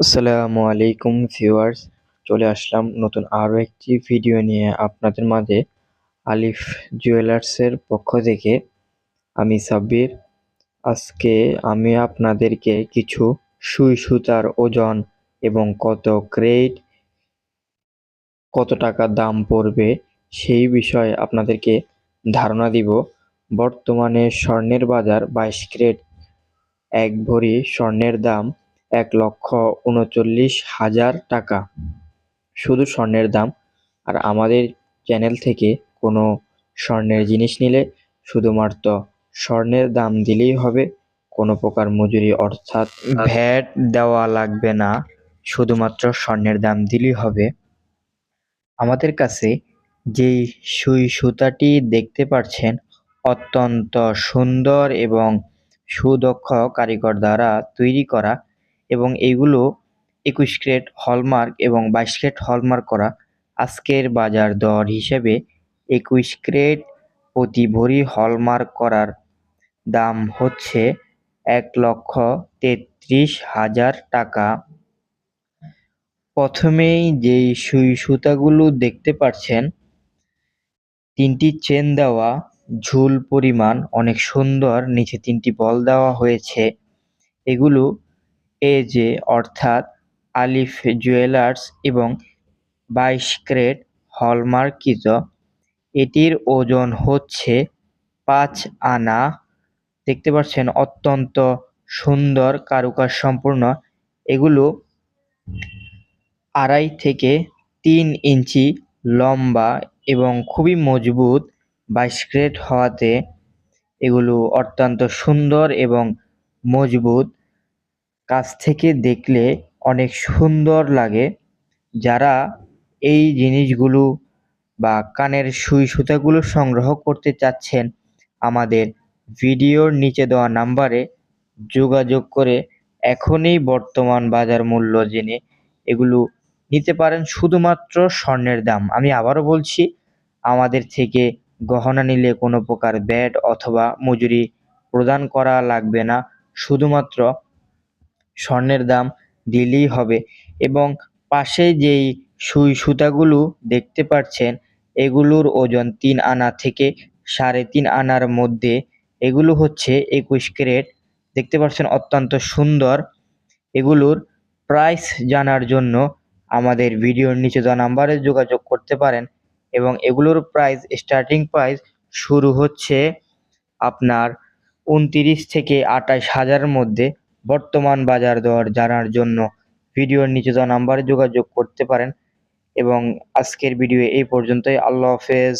আসসালামু আলাইকুম ভিউয়ার্স, চলে আসলাম নতুন আরও একটি ভিডিও নিয়ে আপনাদের মাঝে আলিফ জুয়েলার্সের পক্ষ থেকে। আমি সাব্বির, আজকে আমি আপনাদেরকে কিছু সুই সুতার ওজন এবং কত গ্রেড, কত টাকা দাম পড়বে সেই বিষয়ে আপনাদেরকে ধারণা দিব। বর্তমানে স্বর্ণের বাজার বাইশ গ্রেড এক ভরি স্বর্ণের দাম এক লক্ষ উনচল্লিশ হাজার টাকা। শুধু স্বর্ণের দাম। আর আমাদের চ্যানেল থেকে কোনো স্বর্ণের জিনিস নিলে শুধুমাত্র স্বর্ণের দাম দিলেই হবে। কোনো প্রকার মজুরি অর্থাৎ ভ্যাট দেওয়া লাগবে না। শুধুমাত্র স্বর্ণের দাম দিলেই হবে। আমাদের কাছে যেই সুই সুতাটি দেখতে পাচ্ছেন অত্যন্ত সুন্দর এবং সুদক্ষ কারিগর দ্বারা তৈরি করা এবং এইগুলো একুশ ক্রেট হলমার্ক এবং বাইশ ক্রেট হলমার্ক করা আজকের বাজার দর হিসেবে একুশ ক্রেট প্রতি ভরি হলমার্ক করার দাম হচ্ছে এক লক্ষ তেত্রিশ হাজার টাকা। প্রথমেই যেই সুই সুতাগুলো দেখতে পাচ্ছেন তিনটি চেন দেওয়া, ঝুল পরিমাণ অনেক সুন্দর, নিচে তিনটি বল দেওয়া হয়েছে। এগুলো এ অর্থাৎ আলিফ জুয়েলার্স এবং বাইশ ক্রেট হলমার্কিত, এটির ওজন হচ্ছে পাঁচ আনা। দেখতে পাচ্ছেন, অত্যন্ত সুন্দর কারুকাজ সম্পূর্ণ এগুলো আড়াই থেকে তিন ইঞ্চি লম্বা এবং খুবই মজবুত বাইশ ক্রেট হওয়াতে এগুলো অত্যন্ত সুন্দর এবং মজবুত। কাছ থেকে দেখলে অনেক সুন্দর লাগে। যারা এই জিনিসগুলো বা কানের সুই সুতাগুলো সংগ্রহ করতে চাচ্ছেন, আমাদের ভিডিওর নিচে দেওয়া নাম্বারে যোগাযোগ করে এখনই বর্তমান বাজার মূল্য জেনে এগুলো নিতে পারেন। শুধুমাত্র স্বর্ণের দাম। আমি আবারও বলছি, আমাদের থেকে গহনা নিলে কোনো প্রকার ব্যাড অথবা মজুরি প্রদান করা লাগবে না। শুধুমাত্র স্বর্ণের দাম দিলেই হবে। এবং পাশে যেই সুই সুতাগুলো দেখতে পাচ্ছেন, এগুলোর ওজন তিন আনা থেকে সাড়ে তিন আনার মধ্যে। এগুলো হচ্ছে একুশ ক্যারেট। দেখতে পাচ্ছেন অত্যন্ত সুন্দর। এগুলোর প্রাইস জানার জন্য আমাদের ভিডিওর নিচে দেওয়া নাম্বারে যোগাযোগ করতে পারেন। এবং এগুলোর প্রাইস স্টার্টিং প্রাইস শুরু হচ্ছে আপনার উনতিরিশ থেকে আঠাশ হাজারের মধ্যে। বর্তমান বাজার দর জানার জন্য ভিডিওর নিচে দেওয়া নাম্বারে যোগাযোগ করতে পারেন। এবং আজকের ভিডিও এই পর্যন্তই। আল্লাহ হাফেজ।